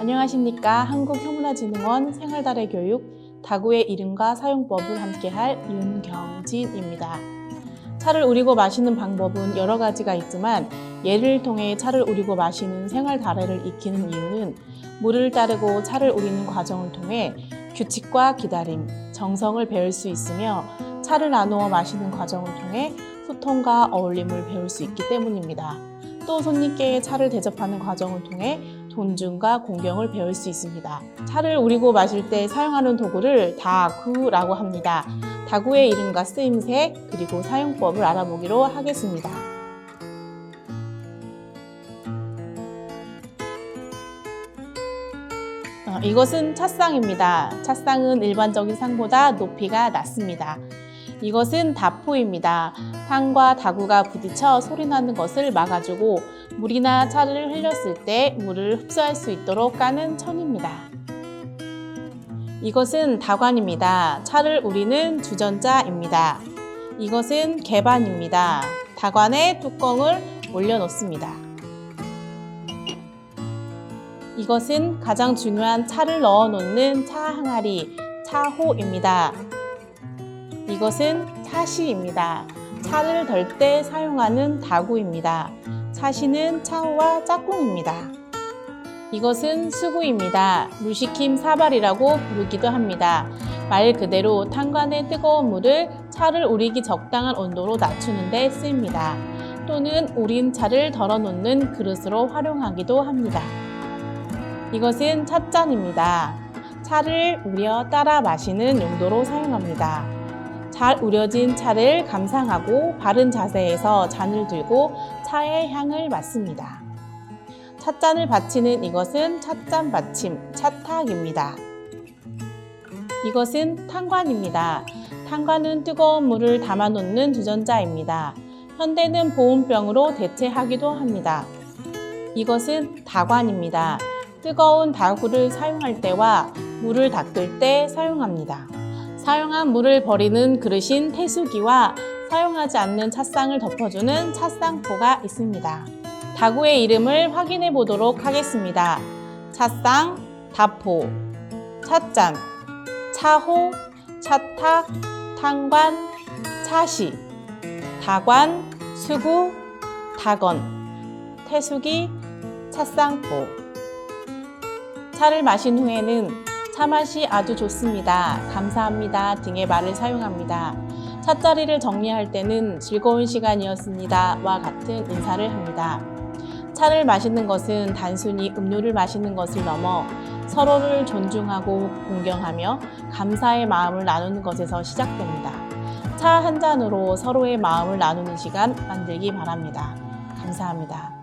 안녕하십니까. 한국형문화진흥원 생활달의 교육 다구의 이름과 사용법을 함께할 윤경진입니다. 차를 우리고 마시는 방법은 여러 가지가 있지만 예를 통해 차를 우리고 마시는 생활 다례를 익히는 이유는 물을 따르고 차를 우리는 과정을 통해 규칙과 기다림, 정성을 배울 수 있으며 차를 나누어 마시는 과정을 통해 소통과 어울림을 배울 수 있기 때문입니다. 또 손님께 차를 대접하는 과정을 통해 존중과 공경을 배울 수 있습니다. 차를 우리고 마실 때 사용하는 도구를 다구라고 합니다. 다구의 이름과 쓰임새 그리고 사용법을 알아보기로 하겠습니다. 어, 이것은 찻상입니다. 찻상은 일반적인 상보다 높이가 낮습니다. 이것은 다포입니다. 탕과 다구가 부딪혀 소리나는 것을 막아주고 물이나 차를 흘렸을 때 물을 흡수할 수 있도록 까는 천입니다. 이것은 다관입니다. 차를 우리는 주전자입니다. 이것은 개반입니다. 다관에 뚜껑을 올려놓습니다. 이것은 가장 중요한 차를 넣어 놓는 차 항아리, 차호입니다. 이것은 차시입니다. 차를 덜 때 사용하는 다구입니다. 차시는 차호와 짝꿍입니다. 이것은 수구입니다. 물식힘 사발이라고 부르기도 합니다. 말 그대로 탄관의 뜨거운 물을 차를 우리기 적당한 온도로 낮추는 데 쓰입니다. 또는 우린 차를 덜어놓는 그릇으로 활용하기도 합니다. 이것은 찻잔입니다. 차를 우려 따라 마시는 용도로 사용합니다. 잘 우려진 차를 감상하고 바른 자세에서 잔을 들고 차의 향을 맡습니다. 찻잔을 받치는 이것은 찻잔 받침, 차탁입니다. 이것은 탕관입니다. 탕관은 뜨거운 물을 담아놓는 주전자입니다. 현대는 보온병으로 대체하기도 합니다. 이것은 다관입니다. 뜨거운 다구를 사용할 때와 물을 닦을 때 사용합니다. 사용한 물을 버리는 그릇인 태수기와 사용하지 않는 찻상을 덮어주는 찻상포가 있습니다. 다구의 이름을 확인해 보도록 하겠습니다. 찻상, 다포, 찻잔, 차호, 차탁, 탕관, 차시, 다관, 수구, 다건, 태수기, 찻상포. 차를 마신 후에는 차 맛이 아주 좋습니다. 감사합니다. 등의 말을 사용합니다. 찻자리를 정리할 때는 즐거운 시간이었습니다. 와 같은 인사를 합니다. 차를 마시는 것은 단순히 음료를 마시는 것을 넘어 서로를 존중하고 공경하며 감사의 마음을 나누는 것에서 시작됩니다. 차 한 잔으로 서로의 마음을 나누는 시간 만들기 바랍니다. 감사합니다.